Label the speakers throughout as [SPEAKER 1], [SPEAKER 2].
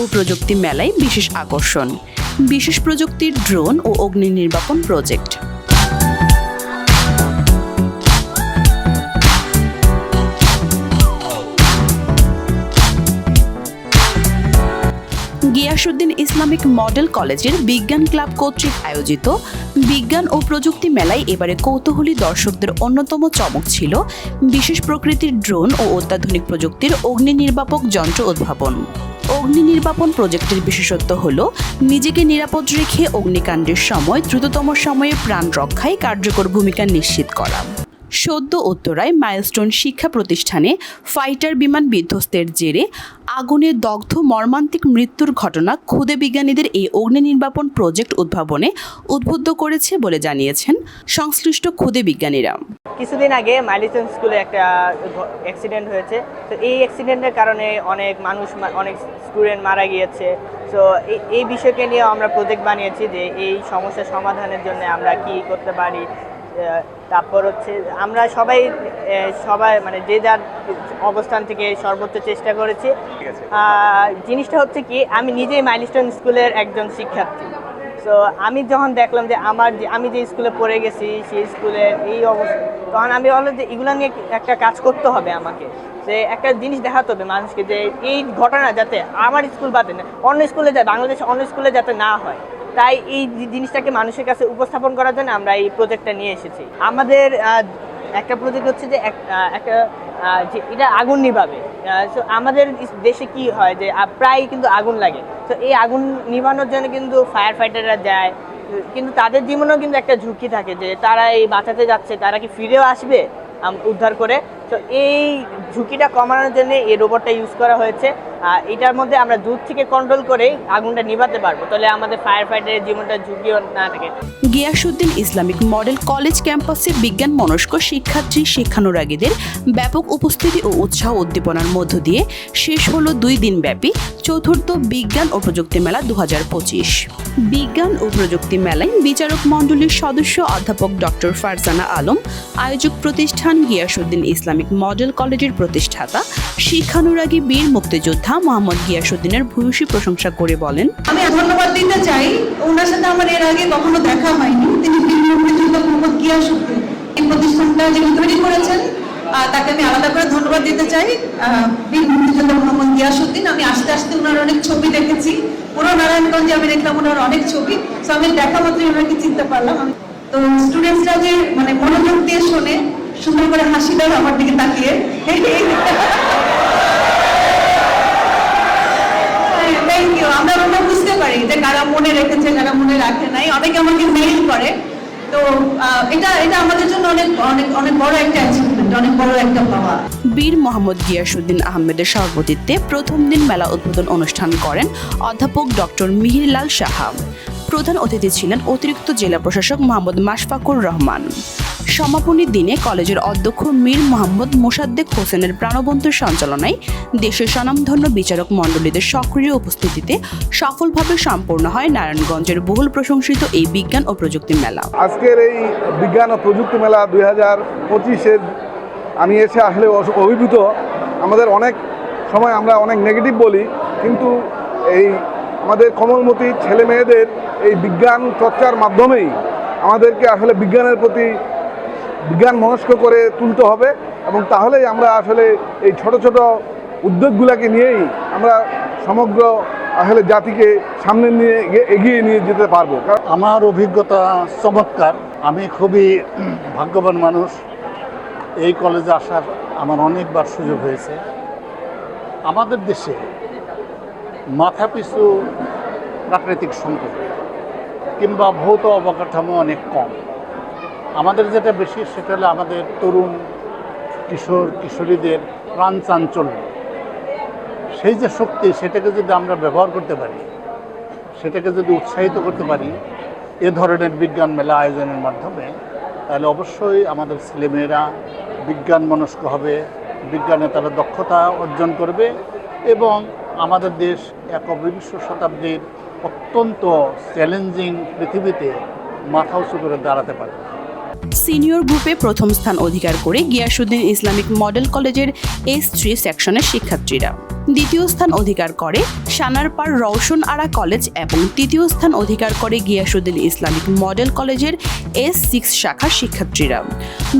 [SPEAKER 1] ও প্রযুক্তি মেলায় বিশেষ আকর্ষণ। বিশেষ প্রযুক্তির ড্রোন ও অগ্নি নির্বাপন প্রজেক্ট। গিয়াসুদ্দিন ইসলামিক মডেল কলেজের বিজ্ঞান ক্লাব কর্তৃক আয়োজিত বিজ্ঞান ও প্রযুক্তি মেলায় এবারে কৌতূহলী দর্শকদের অন্যতম চমক ছিল বিশেষ প্রকৃতির ড্রোন ও অত্যাধুনিক প্রযুক্তির অগ্নি নির্বাপক যন্ত্র উদ্ভাবন। অগ্নি নির্বাপন প্রজেক্টের বিশেষত্ব হল, নিজেকে নিরাপদ রেখে অগ্নিকাণ্ডের সময়, দ্রুততম সময়ে প্রাণ রক্ষায় কার্যকর ভূমিকা নিশ্চিত করা। সদ্য উত্তরায় মাইলস্টোন শিক্ষা প্রতিষ্ঠানে ফাইটার বিমান বিধ্বস্তের জেরে আগুনে দগ্ধ মর্মান্তিক মৃত্যুর ঘটনা ক্ষুদে বিজ্ঞানীদের এই অগ্নি নির্বাপন প্রজেক্ট উদ্ভাবনে উদ্বুদ্ধ করেছে বলে জানিয়েছেন সংশ্লিষ্ট ক্ষুদে বিজ্ঞানীরা।
[SPEAKER 2] কিছুদিন আগে মাইলিস্টন স্কুলে একটা অ্যাক্সিডেন্ট হয়েছে। তো এই অ্যাক্সিডেন্টের কারণে অনেক মানুষ অনেক স্টুডেন্ট মারা গিয়েছে। তো এই বিষয়কে নিয়ে আমরা প্রজেক্ট বানিয়েছি যে এই সমস্যা সমাধানের জন্য আমরা কি করতে পারি তারপর হচ্ছে আমরা সবাই সবাই মানে যে যার অবস্থান থেকে সর্বোচ্চ চেষ্টা করেছি। জিনিসটা হচ্ছে কি আমি নিজেই মাইলস্টোন স্কুলের একজন শিক্ষার্থী। তো আমি যখন দেখলাম যে আমার যে আমি যে স্কুলে পড়ে গেছি সেই স্কুলের এই অবস্থা তখন আমি বললাম যে এগুলো নিয়ে একটা কাজ করতে হবে আমাকে। যে একটা জিনিস দেখাতে হবে মানুষকে যে এই ঘটনা যাতে আমার স্কুল বাদে না অন্য স্কুলে যায় বাংলাদেশে অন্য স্কুলে যাতে না হয়। তাই এই জিনিসটাকে মানুষের কাছে উপস্থাপন করার জন্য আমরা এই প্রজেক্টটা নিয়ে এসেছি। আমাদের একটা প্রজেক্ট হচ্ছে যে এক- একটা যে এটা আগুন নিভাবে। সো আমাদের দেশে কি হয় যে প্রায় কিন্তু আগুন লাগে। তো এই আগুন নিভানোর জন্য কিন্তু ফায়ার ফাইটাররা যায়। কিন্তু তাদের জীবনেও কিন্তু একটা ঝুঁকি থাকে যে, তারা এই বাঁচাতে যাচ্ছে, তারা কি ফিরেও আসবে উদ্ধার করে? তো এই ঝুঁকিটা কমানোর জন্য এই রোবটটা ইউজ করা হয়েছে। এটার মধ্যে আমরা দূর থেকে কন্ট্রোল করে আগুনটা নিভাতে পারব। তাহলে আমাদের ফায়ার ফাইটারের জীবনটা ঝুঁকিও না থাকে।
[SPEAKER 1] গিয়াসুদ্দিন ইসলামিক মডেল কলেজ ক্যাম্পাসে বিজ্ঞান, মনস্ক, শিক্ষার্থী, শিক্ষানুরাগীদের ব্যাপক উপস্থিতি ও উৎসাহ উদ্দীপনার মধ্য দিয়ে শেষ হলো দুই দিনব্যাপী চতুর্থ বিজ্ঞান ও প্রযুক্তি মেলা দু হাজার পঁচিশ। বিজ্ঞান ও প্রযুক্তি মেলায় বিচারক মণ্ডলীর সদস্য অধ্যাপক ডক্টর ফারজানা আলম, আয়োজক প্রতিষ্ঠান গিয়াসুদ্দিন ইসলামিক মডেল কলেজের প্রতিষ্ঠাতা, শিক্ষানুরাগী বীর মুক্তিযোদ্ধা মোহাম্মদ গিয়াসুদ্দিনের ভূয়সী প্রশংসা করে বলেন,
[SPEAKER 3] আমি ধন্যবাদ দিতে চাই। ওনার সাথে আমার এর আগে কখনো দেখা হয়নি। তিনি মুক্তিযোদ্ধা মোহাম্মদ গিয়াসুদ্দিন এই প্রতিষ্ঠানটা যিনি তৈরি করেছেন তাকে আমি আলাদা করে ধন্যবাদ দিতে চাই। বীর মুক্তিযোদ্ধা মোহাম্মদ গিয়াসুদ্দিন আমি আস্তে আস্তে ওনার অনেক ছবি দেখেছি। পুরো নারায়ণগঞ্জে আমি দেখলাম ওনার অনেক ছবি। তো আমি দেখা মাত্রই ওনাকে চিনতে পারলাম। তো স্টুডেন্টসরা যে মানে মনোযোগ দিয়ে শোনে, সুন্দর করে হাসি দেয় আমার দিকে তাকিয়ে। থ্যাংক ইউ আমরা ওটা বুঝতে পারি যে কারা মনে রেখেছে, কারা মনে রাখে নাই। অনেকে আমাকে মেইল করে। তো এটা এটা আমাদের জন্য অনেক অনেক অনেক বড় একটা অনেক বড় একটা
[SPEAKER 1] বীর মোহাম্মদ আহমেদের সভাপতিত্বে প্রথম দিন মেলা উদ্বোধন অনুষ্ঠান করেন অধ্যাপক ডক্টর মিহিরলাল সাহা। প্রধান অতিথি ছিলেন অতিরিক্ত জেলা প্রশাসক মোহাম্মদ মাশফাকুর রহমান। সমাপনী দিনে কলেজের অধ্যক্ষ মীর মোহাম্মদ মোসাদ্দেক হোসেনের প্রাণবন্ত সঞ্চালনায় দেশের স্বনামধন্য বিচারক মণ্ডলীদের সক্রিয় উপস্থিতিতে সফলভাবে সম্পূর্ণ হয় নারায়ণগঞ্জের বহুল প্রশংসিত এই বিজ্ঞান ও প্রযুক্তি মেলা।
[SPEAKER 4] আজকের এই বিজ্ঞান ও প্রযুক্তি মেলা দুই হাজার পঁচিশের আমি এসে আসলে অভিভূত। আমাদের অনেক সময় আমরা অনেক নেগেটিভ বলি, কিন্তু এই আমাদের কমলমতি ছেলে মেয়েদের এই বিজ্ঞান চর্চার মাধ্যমেই আমাদেরকে আসলে বিজ্ঞানের প্রতি বিজ্ঞান মনস্ক করে তুলতে হবে এবং তাহলেই আমরা আসলে এই ছোট ছোট উদ্যোগগুলোকে নিয়েই আমরা সমগ্র আসলে জাতিকে সামনে নিয়ে এগিয়ে- নিয়ে যেতে পারব। কারণ
[SPEAKER 5] আমার অভিজ্ঞতা চমৎকার। আমি খুবই ভাগ্যবান মানুষ। এই কলেজে আসার আমার অনেকবার সুযোগ হয়েছে। আমাদের দেশে মাথাপিছু প্রাকৃতিক সম্পদ কিংবা ভৌত অবকাঠামো অনেক কম। আমাদের যেটা বেশি, সেটা হলো আমাদের তরুণ কিশোর, কিশোরীদের প্রাণ চাঞ্চল্য। সেই যে শক্তি, সেটাকে যদি আমরা ব্যবহার করতে পারি, সেটাকে যদি উৎসাহিত করতে পারি, এ ধরনের বিজ্ঞান মেলা আয়োজনের মাধ্যমে, তাহলে অবশ্যই আমাদের ছেলেমেয়েরা বিজ্ঞান মনস্ক হবে, বিজ্ঞানে তারা দক্ষতা অর্জন করবে এবং আমাদের দেশ একবিংশ শতাব্দীর অত্যন্ত চ্যালেঞ্জিং পৃথিবীতে মাথা উঁচু করে দাঁড়াতে পারবে।
[SPEAKER 1] সিনিয়র গ্রুপে প্রথম স্থান অধিকার করে গিয়াসুদ্দিন ইসলামিক মডেল কলেজের এস থ্রি সেকশনের শিক্ষার্থীরা। দ্বিতীয় স্থান অধিকার করে সানারপাড় রওশন আরা কলেজ এবং তৃতীয় স্থান অধিকার করে গিয়াসুদ্দিন ইসলামিক মডেল কলেজের এস সিক্স শাখার শিক্ষার্থীরা।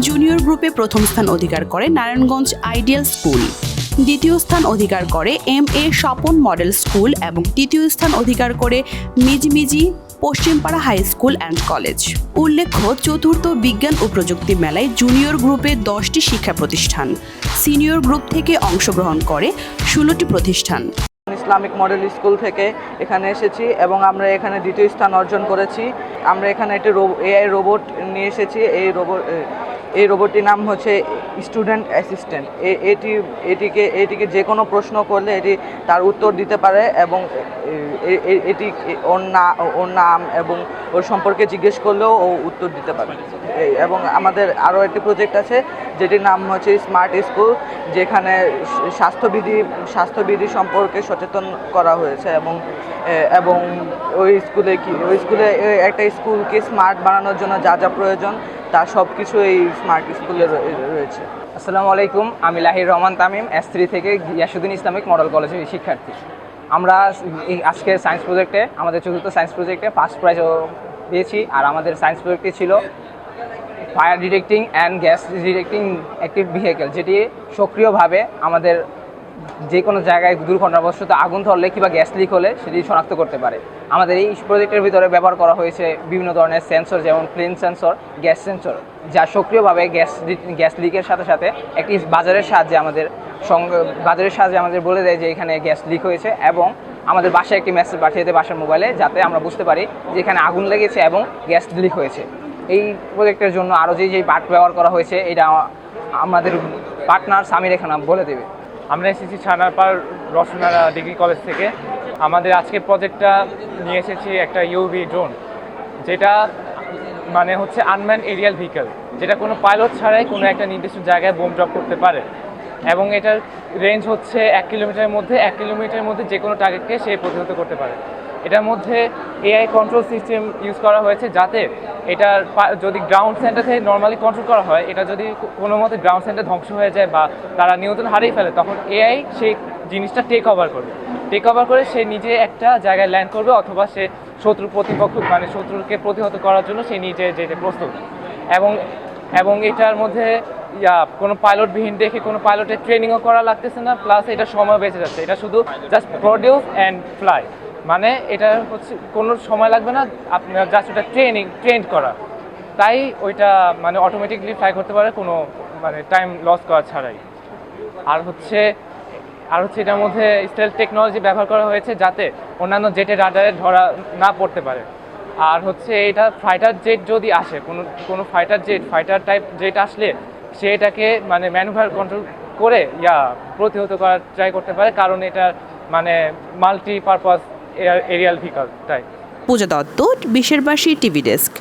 [SPEAKER 1] জুনিয়র গ্রুপে প্রথম স্থান অধিকার করে নারায়ণগঞ্জ আইডিয়াল স্কুল। দ্বিতীয় স্থান অধিকার করে M A Swapan model school এবং তৃতীয় স্থান অধিকার করে Mijmiji Paschimpara high school and college. উল্লেখ্য, চতুর্থ বিজ্ঞান ও প্রযুক্তি মেলায় জুনিয়র গ্রুপে দশটি শিক্ষা প্রতিষ্ঠান। সিনিয়র গ্রুপ থেকে অংশগ্রহণ করে ষোলোটি প্রতিষ্ঠান।
[SPEAKER 6] ইসলামিক মডেল স্কুল থেকে এখানে এসেছি এবং আমরা এখানে দ্বিতীয় স্থান অর্জন করেছি। আমরা এখানে একটি এআই রোবট নিয়ে এসেছি। এই রোবট এই রোবটটির নাম হচ্ছে স্টুডেন্ট অ্যাসিস্ট্যান্ট এটি, এটিকে এটিকে যে কোনো প্রশ্ন করলে এটি তার উত্তর দিতে পারে এবং এটি ওর না, ওর নাম এবং ওর সম্পর্কে জিজ্ঞেস করলেও ও উত্তর দিতে পারে। এবং আমাদের আরও একটি প্রজেক্ট আছে, যেটির নাম হচ্ছে স্মার্ট স্কুল যেখানে স্বাস্থ্যবিধি স্বাস্থ্যবিধি সম্পর্কে সচেতন করা হয়েছে এবং এবং ওই স্কুলে কি, ওই স্কুলে একটা স্কুলকে স্মার্ট বানানোর জন্য যা যা প্রয়োজন তার সব কিছু এই স্মার্ট স্কুলে রয়েছে।
[SPEAKER 7] আসসালামু আলাইকুম, আমি লাহির রহমান তামিম এস থ্রি থেকে গিয়াসুদ্দিন ইসলামিক মডেল কলেজের শিক্ষার্থী। আমরা এই আজকে সায়েন্স প্রজেক্টে আমাদের চতুর্থ সায়েন্স প্রজেক্টে ফার্স্ট প্রাইজও পেয়েছি, আর আমাদের সায়েন্স প্রজেক্টটি ছিল fire detecting and gas detecting একটি ভেহিকেল যেটি সক্রিয়ভাবে আমাদের যে কোনো জায়গায় দুর্ঘটনাবশত আগুন ধরলে কিংবা গ্যাস লিক হলে সেটি শনাক্ত করতে পারে। আমাদের এই প্রজেক্টের ভিতরে ব্যবহার করা হয়েছে বিভিন্ন ধরনের সেন্সর, যেমন প্লেন সেন্সর, গ্যাস সেন্সর, যা সক্রিয়ভাবে গ্যাস গ্যাস লিকের সাথে সাথে একটি বাজারের সাহায্যে আমাদের বাজারের সাহায্যে আমাদের বলে দেয় যে এখানে গ্যাস লিক হয়েছে এবং আমাদের বাসায় একটি মেসেজ পাঠিয়ে দেয় বাসার মোবাইলে যাতে আমরা বুঝতে পারি যে এখানে আগুন লেগেছে এবং গ্যাস লিক হয়েছে। এই প্রজেক্টের জন্য আরও যে যে পার্ট ব্যবহার করা হয়েছে, এটা আমাদের পার্টনার সামির এখানে বলে দেবে।
[SPEAKER 8] আমরা এসেছি ছানারপাড় রসনারা ডিগ্রি কলেজ থেকে। আমাদের আজকের প্রজেক্টটা নিয়ে এসেছি একটা ইউভি ড্রোন যেটা মানে হচ্ছে আনম্যান এরিয়াল ভেহিকেল যেটা কোনো পাইলট ছাড়াই কোনো একটা নির্দিষ্ট জায়গায় বোম ড্রপ করতে পারে। এবং এটার রেঞ্জ হচ্ছে এক কিলোমিটারের মধ্যে, এক কিলোমিটারের মধ্যে যে কোনো টার্গেটকে সে প্রতিহত করতে পারে। এটার মধ্যে এআই কন্ট্রোল সিস্টেম ইউজ করা হয়েছে যাতে এটার যদি গ্রাউন্ড সেন্টার থেকে নর্মালি কন্ট্রোল করা হয়, এটা যদি কোনো মতে গ্রাউন্ড সেন্টার ধ্বংস হয়ে যায় বা তারা নিয়ন্ত্রণ হারিয়ে ফেলে, তখন এআই সেই জিনিসটা টেক ওভার করবে। টেক ওভার করে সে নিজে একটা জায়গায় ল্যান্ড করবে অথবা সে শত্রু প্রতিপক্ষ মানে শত্রুকে প্রতিহত করার জন্য সে নিজে যেতে প্রস্তুত। এবং এবং এটার মধ্যে কোনো পাইলটবিহীন দেখে কোনো পাইলটের ট্রেনিংও করা লাগতেছে না প্লাস এটা সময় বেঁচে যাচ্ছে। এটা শুধু জাস্ট প্রডিউস অ্যান্ড ফ্লাই মানে এটা হচ্ছে কোনো সময় লাগবে না, আপনার জাস্ট ওটা ট্রেনিং ট্রেন্ড করা। তাই ওইটা মানে অটোমেটিকলি ফ্লাই করতে পারে, কোনো মানে টাইম লস করা ছাড়াই। আর হচ্ছে আর হচ্ছে এটার মধ্যে স্টেল টেকনোলজি ব্যবহার করা হয়েছে যাতে অন্যান্য জেটের রাডারে ধরা না পড়তে পারে। আর হচ্ছে এটা ফাইটার জেট যদি আসে, কোনো কোনো fighter jet fighter type jet আসলে সে এটাকে মানে ম্যানুভার কন্ট্রোল করে, ইয়া প্রতিহত করার ট্রাই করতে পারে। কারণ এটা মানে মাল্টি পারপাস এরিয়াল ভিকল তাই।
[SPEAKER 1] পূজা দত্ত বিশ্বের বাসী টিভি ডেস্ক।